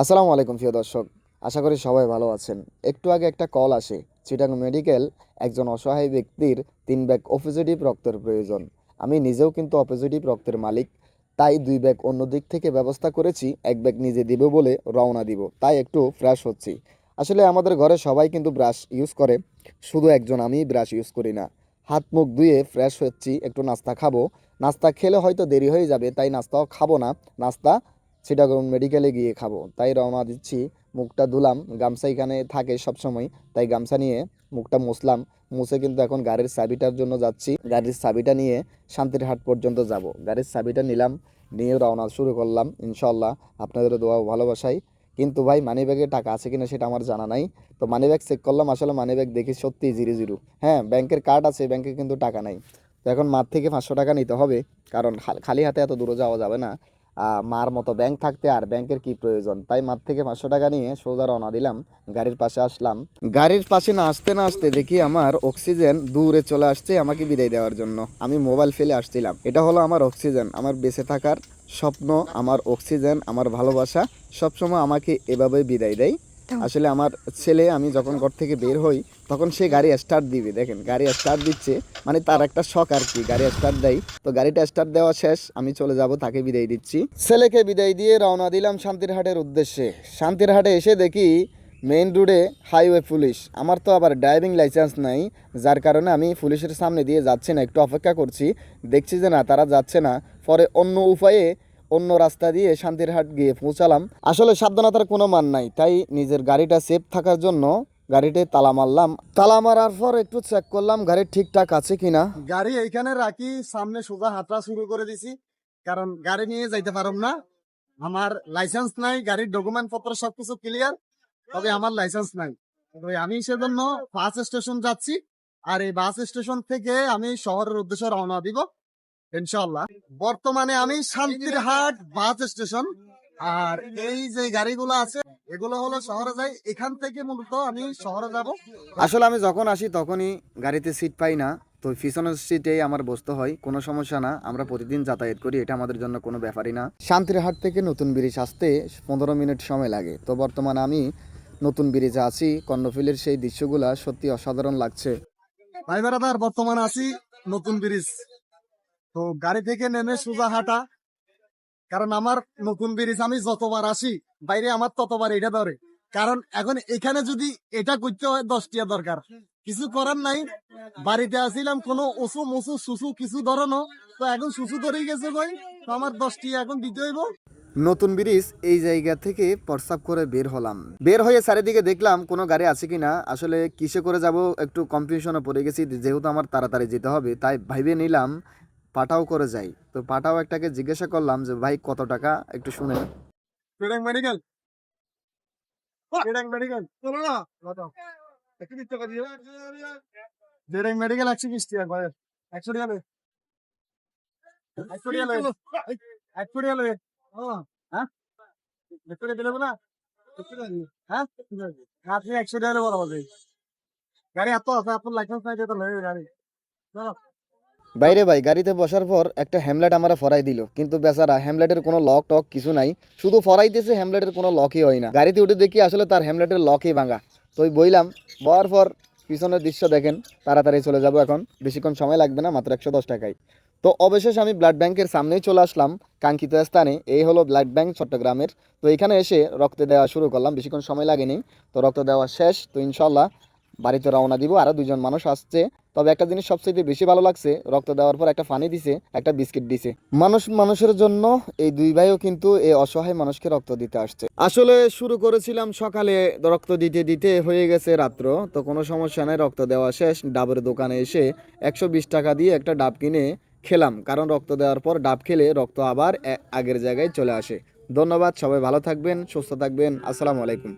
আসসালামু আলাইকুম, প্রিয় দর্শক। আশা করি সবাই ভালো আছেন। একটু আগে একটা কল আসে চিটাং মেডিকেল একজন অসহায় ব্যক্তির তিন ব্যাগ অপোজিটিভ রক্তের প্রয়োজন। আমি নিজেও কিন্তু অপোজিটিভ রক্তের মালিক, তাই দুই ব্যাগ অন্য দিক থেকে ব্যবস্থা করেছি, এক ব্যাগ নিজে দিব বলে রওনা দিব, তাই একটু ফ্রেশ হচ্ছি। আসলে আমাদের ঘরে সবাই কিন্তু ব্রাশ ইউজ করে, শুধু একজন আমি ব্রাশ ইউজ করি না। হাত মুখ ধুয়ে ফ্রেশ হচ্ছি, একটু নাস্তা খাব। নাস্তা খেলে হয়তো দেরি হয়ে যাবে, তাই নাস্তাও খাব না। নাস্তা চিটাগং মেডিকেলে গিয়ে খাব। তাই রওনা দিচ্ছি, মুখটা ধুলাম, গামছা এখানে থাকে সবসময়, তাই গামছা নিয়ে মুখটা মুছলাম, মুছে কিন্তু এখন গাড়ির চাবিটার জন্য যাচ্ছি। গাড়ির চাবিটা নিয়ে শান্তির হাট পর্যন্ত যাব। গাড়ির চাবিটা নিলাম, নিয়ে রওনা শুরু করলাম ইনশাল্লাহ আপনাদের দোয়া ও ভালোবাসাই কিন্তু ভাই মানি ব্যাগে টাকা আছে কিনা সেটা আমার জানা নাই। তো মানি ব্যাগ চেক করলাম, আসলে মানি ব্যাগ দেখি সত্যি জিরো জিরো হ্যাঁ ব্যাংকের কার্ড আছে, ব্যাংকে কিন্তু টাকা নাই। তো এখন মাঠ থেকে পাঁচশো টাকা নিতে হবে, কারণ খালি হাতে এত দূরে যাওয়া যাবে না। মার মতো ব্যাংক থাকতে আর ব্যাংকের কি প্রয়োজন? তাই মার থেকে পাঁচশো টাকা নিয়ে সোজা রওনা দিলাম, গাড়ির পাশে আসলাম। গাড়ির পাশে না আসতে না আসতে দেখি আমার অক্সিজেন দূরে চলে আসছে আমাকে বিদায় দেওয়ার জন্য। আমি মোবাইল ফেলে আসছিলাম। এটা হলো আমার অক্সিজেন আমার বেঁচে থাকার স্বপ্ন, আমার অক্সিজেন আমার ভালোবাসা। সবসময় আমাকে এভাবে বিদায় দেয়। আসলে আমার ছেলে, আমি যখন ঘর থেকে বের হই, তখন সে গাড়ি স্টার্ট দিবে। দেখেন, গাড়ি স্টার্ট দিচ্ছে মানে তার একটা শখ আর কি, গাড়ি স্টার্ট দেয়। তো গাড়িটা স্টার্ট দেওয়া শেষ, আমি চলে যাব, তাকে বিদায় দিচ্ছি। ছেলেকে বিদায় দিয়ে রওনা দিলাম শান্তির হাটের উদ্দেশ্যে। শান্তির হাটে এসে দেখি মেইন রোডে হাইওয়ে পুলিশ আমার তো আবার ড্রাইভিং লাইসেন্স নাই, যার কারণে আমি পুলিশের সামনে দিয়ে যাচ্ছি না, একটু অপেক্ষা করছি। দেখছি যে না, তারা যাচ্ছে না। পরে অন্য উপায়ে অন্য রাস্তা দিয়ে শান্তিরহাট গিয়ে পৌঁছালাম। আসলে সাবধানতার কোনো মান নাই, তাই নিজের গাড়িটা সেফ থাকার জন্য গাড়িতে তালা মারলাম। তালা মারার পর একটু চেক করলাম গাড়ি ঠিকঠাক আছে কিনা। গাড়ি এইখানে রাখি, সামনে সোজা হাঁটা শুরু করে দিছি। কারণ গাড়ি নিয়ে যাইতে পারম না। আমার লাইসেন্স নাই, গাড়ির ডকুমেন্ট পত্র সবকিছু ক্লিয়ার তবে আমার লাইসেন্স নাই। তবে আমি সেজন্য বাস স্টেশন যাচ্ছি। আর এই বাস স্টেশন থেকে আমি শহরের উদ্দেশ্যে রওনা দিব। ইনশাল্লাহ বর্তমানে আমি শান্তিরহাট বাস স্টেশন। আর এই যে গাড়িগুলো আছে এগুলো হলো শহরে যাই। এখান থেকে মূলত আমি শহরে যাব। আসলে আমি যখন আসি তখনই গাড়িতে সিট পাই না। তো পিছনের সিটেই আমার বসতে হয় কোনো সমস্যা না। আমরা প্রতিদিন যাতায়াত করি এটা আমাদের জন্য কোনো ব্যাপারই না। শান্তিরহাট থেকে নতুন ব্রিজ আসতে পনেরো মিনিট সময় লাগে। তো বর্তমানে আমি নতুন ব্রিজে আছি। কর্ণফিলের সেই দৃশ্যগুলা সত্যি অসাধারণ লাগছে। ভাই বেড়াদার বর্তমানে আছি নতুন ব্রিজ। তো গাড়ি থেকে নেমে সোজা হাঁটা। কারণ আমার নতুন ব্রিজ আমি যতবার আসি বাইরে আমার ততবার এটা ধরে। কারণ এখন এখানে যদি এটা করতে হয় দশ টিয়া দরকার। কিছু করার নাই। বাড়িতে আসিলাম কোনো ওসু মসু সুসু কিছু ধরনো তো এখন সুসু ধরেই গেছে ভাই। তো আমার দশ টিয়া এখন দিতে হইব। নতুন ব্রিজ এই জায়গা থেকে প্রস্তাব করে বের হলাম। বের হয়ে চারিদিকে দেখলাম কোনো গাড়ি আছে কিনা। আসলে কিসে করে যাব একটু কনফিউশনে পড়ে গেছি। যেহেতু আমার তাড়াতাড়ি যেতে হবে তাই ভাইবে নিলাম পাটাও করে যাই। তো পাটাও একটাকে জিজ্ঞাসা করলাম যে ভাই কত টাকা? একটু শুনে মেডিকেল। পেডাং মেডিকেল। চলো না। একটু দিতে পারি পেডাং মেডিকেল একশো বিশ টাকা করে। একশো টাকা একশো টাকা একশো টাকা নেই হ্যাঁ। একশো টাকা দিলে না হ্যাঁ? আপনি একশো টাকা বড় হবে গাড়ি এত আছে আপনার লাইসেন্স নাই তো লয়ে গাড়ি চলো। বাইরে ভাই, গাড়িতে বসার পর একটা হ্যামলেট আমরা ফরাই দিল। কিন্তু বেচারা, হ্যামলেটের কোনো লক টক কিছু নাই। শুধু ফরাইতেছে, হ্যামলেটের কোনো লকই হয় না। গাড়িতে উঠে দেখি আসলে তার হ্যামলেটের লকই ভাঙা। তো ওই বইলাম, বর পর পিছনের দৃশ্য দেখেন। তাড়াতাড়ি চলে যাব এখন। বেশিক্ষণ সময় লাগবে না, মাত্র একশো দশ টাকায়। তো অবশেষে আমি ব্লাড ব্যাংকের সামনেই চলে আসলাম, কাঙ্ক্ষিত স্থানে। এই হলো ব্লাড ব্যাংক চট্টগ্রামের। তো এখানে এসে রক্ত দেওয়া শুরু করলাম, বেশিক্ষণ সময় লাগেনি। তো রক্ত দেওয়া শেষ। তো ইনশাল্লাহ বাড়িতে রওনা দিব আরও দুজন মানুষ আসছে। তবে একটা জিনিস সবচেয়ে বেশি ভালো লাগছে, রক্ত দেওয়ার পর একটা পানি দিছে, একটা বিস্কিট দিছে। মানুষ, মানুষের জন্য এই দুই ভাইও কিন্তু এই অসহায় মানুষকে রক্ত দিতে আসছে। আসলে শুরু করেছিলাম সকালে রক্ত দিতে দিতে, হয়ে গেছে রাত্র। তো কোনো সমস্যা নাই, রক্ত দেওয়া শেষ। ডাবের দোকানে এসে একশো বিশ টাকা দিয়ে একটা ডাব কিনে খেলাম। কারণ রক্ত দেওয়ার পর ডাব খেলে রক্ত আবার আগের জায়গায় চলে আসে। ধন্যবাদ, সবাই ভালো থাকবেন, সুস্থ থাকবেন। আসসালামু আলাইকুম।